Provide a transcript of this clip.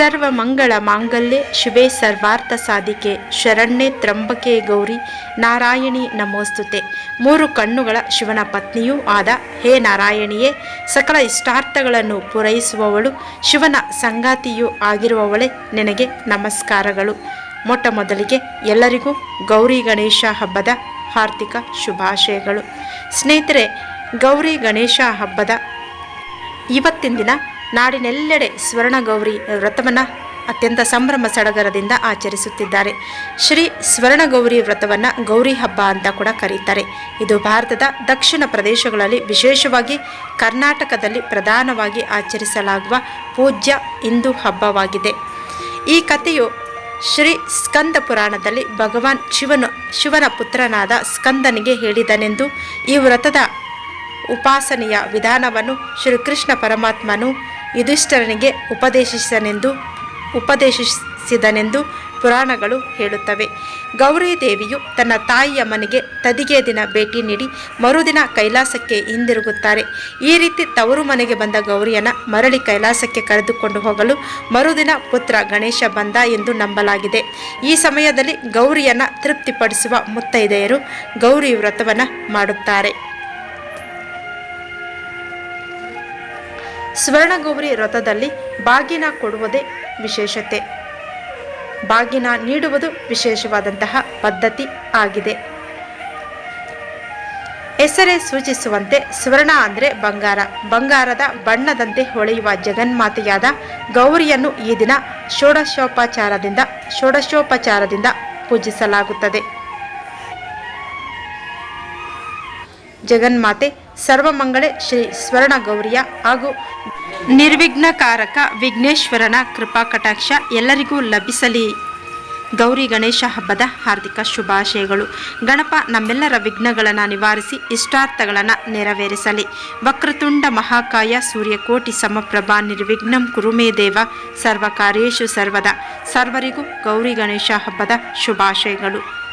ಸರ್ವ ಮಂಗಳ ಮಾಂಗಲ್ಯ, ಶಿವೆ ಸರ್ವಾರ್ಥ ಸಾಧಿಕೆ, ಶರಣ್ಯೆ ತ್ರಂಬಕೆ ಗೌರಿ, ನಾರಾಯಣಿ ನಮೋಸ್ತುತೆ. ಮೂರು ಕಣ್ಣುಗಳ ಶಿವನ ಪತ್ನಿಯೂ ಆದ ಹೇ ನಾರಾಯಣಿಯೇ, ಸಕಲ ಇಷ್ಟಾರ್ಥಗಳನ್ನು ಪೂರೈಸುವವಳು, ಶಿವನ ಸಂಗಾತಿಯೂ ಆಗಿರುವವಳೇ ನಿನಗೆ ನಮಸ್ಕಾರಗಳು. ಮೊಟ್ಟ ಮೊದಲಿಗೆ ಎಲ್ಲರಿಗೂ ಗೌರಿ ಗಣೇಶ ಹಬ್ಬದ ಹಾರ್ದಿಕ ಶುಭಾಶಯಗಳು. ಸ್ನೇಹಿತರೆ, ಗೌರಿ ಗಣೇಶ ಹಬ್ಬದ ಇವತ್ತಿನ ದಿನ ನಾಡಿನೆಲ್ಲೆಡೆ ಸ್ವರ್ಣಗೌರಿ ವ್ರತವನ್ನು ಅತ್ಯಂತ ಸಂಭ್ರಮ ಸಡಗರದಿಂದ ಆಚರಿಸುತ್ತಿದ್ದಾರೆ. ಶ್ರೀ ಸ್ವರ್ಣಗೌರಿ ವ್ರತವನ್ನು ಗೌರಿ ಹಬ್ಬ ಅಂತ ಕೂಡ ಕರೀತಾರೆ. ಇದು ಭಾರತದ ದಕ್ಷಿಣ ಪ್ರದೇಶಗಳಲ್ಲಿ ವಿಶೇಷವಾಗಿ ಕರ್ನಾಟಕದಲ್ಲಿ ಪ್ರಧಾನವಾಗಿ ಆಚರಿಸಲಾಗುವ ಪೂಜ್ಯ ಹಿಂದೂ ಹಬ್ಬವಾಗಿದೆ. ಈ ಕಥೆಯು ಶ್ರೀ ಸ್ಕಂದ ಪುರಾಣದಲ್ಲಿ ಭಗವಾನ್ ಶಿವನು, ಶಿವನ ಪುತ್ರನಾದ ಸ್ಕಂದನಿಗೆ ಹೇಳಿದನೆಂದು ಈ ವ್ರತದ ಉಪಾಸನೆಯ ವಿಧಾನವನ್ನು ಶ್ರೀಕೃಷ್ಣ ಪರಮಾತ್ಮನು ಯುಧಿಷ್ಠರನಿಗೆ ಉಪದೇಶಿಸನೆಂದು ಉಪದೇಶಿಸಿದನೆಂದು ಪುರಾಣಗಳು ಹೇಳುತ್ತವೆ. ಗೌರಿ ದೇವಿಯು ತನ್ನ ತಾಯಿಯ ಮನೆಗೆ ತದಿಗೆ ದಿನ ಭೇಟಿ ನೀಡಿ ಮರುದಿನ ಕೈಲಾಸಕ್ಕೆ ಹಿಂದಿರುಗುತ್ತಾರೆ. ಈ ರೀತಿ ತವರು ಮನೆಗೆ ಬಂದ ಗೌರಿಯನ ಮರಳಿ ಕೈಲಾಸಕ್ಕೆ ಕರೆದುಕೊಂಡು ಹೋಗಲು ಮರುದಿನ ಪುತ್ರ ಗಣೇಶ ಬಂದ ಎಂದು ನಂಬಲಾಗಿದೆ. ಈ ಸಮಯದಲ್ಲಿ ಗೌರಿಯನ್ನು ತೃಪ್ತಿಪಡಿಸುವ ಮುತ್ತೈದೆಯರು ಗೌರಿ ವ್ರತವನ್ನು ಮಾಡುತ್ತಾರೆ. ಸ್ವರ್ಣಗೌರಿ ವ್ರತದಲ್ಲಿ ಬಾಗಿನ ಕೊಡುವುದೇ ವಿಶೇಷತೆ. ಬಾಗಿನ ನೀಡುವುದು ವಿಶೇಷವಾದಂತಹ ಪದ್ಧತಿ ಆಗಿದೆ. ಹೆಸರೇ ಸೂಚಿಸುವಂತೆ ಸ್ವರ್ಣ ಅಂದರೆ ಬಂಗಾರ. ಬಂಗಾರದ ಬಣ್ಣದಂತೆ ಹೊಳೆಯುವ ಜಗನ್ಮಾತೆಯಾದ ಗೌರಿಯನ್ನು ಈ ದಿನ ಷೋಡಶೋಪಚಾರದಿಂದ ಷೋಡಶೋಪಚಾರದಿಂದ ಪೂಜಿಸಲಾಗುತ್ತದೆ. ಜಗನ್ಮಾತೆ ಸರ್ವಮಂಗಳೆ ಶ್ರೀ ಸ್ವರ್ಣ ಗೌರಿಯ ಹಾಗೂ ನಿರ್ವಿಘ್ನಕಾರಕ ವಿಘ್ನೇಶ್ವರನ ಕೃಪಾ ಕಟಾಕ್ಷ ಎಲ್ಲರಿಗೂ ಲಭಿಸಲಿ. ಗೌರಿ ಗಣೇಶ ಹಬ್ಬದ ಹಾರ್ದಿಕ ಶುಭಾಶಯಗಳು. ಗಣಪ ನಮ್ಮೆಲ್ಲರ ವಿಘ್ನಗಳನ್ನು ನಿವಾರಿಸಿ ಇಷ್ಟಾರ್ಥಗಳನ್ನು ನೆರವೇರಿಸಲಿ. ವಕ್ರತುಂಡ ಮಹಾಕಾಯ ಸೂರ್ಯಕೋಟಿ ಸಮಪ್ರಭಾ ನಿರ್ವಿಘ್ನಂ ಕುರುಮೇ ದೇವ ಸರ್ವಕಾರ್ಯೇಶು ಸರ್ವದ. ಸರ್ವರಿಗೂ ಗೌರಿ ಗಣೇಶ ಹಬ್ಬದ ಶುಭಾಶಯಗಳು.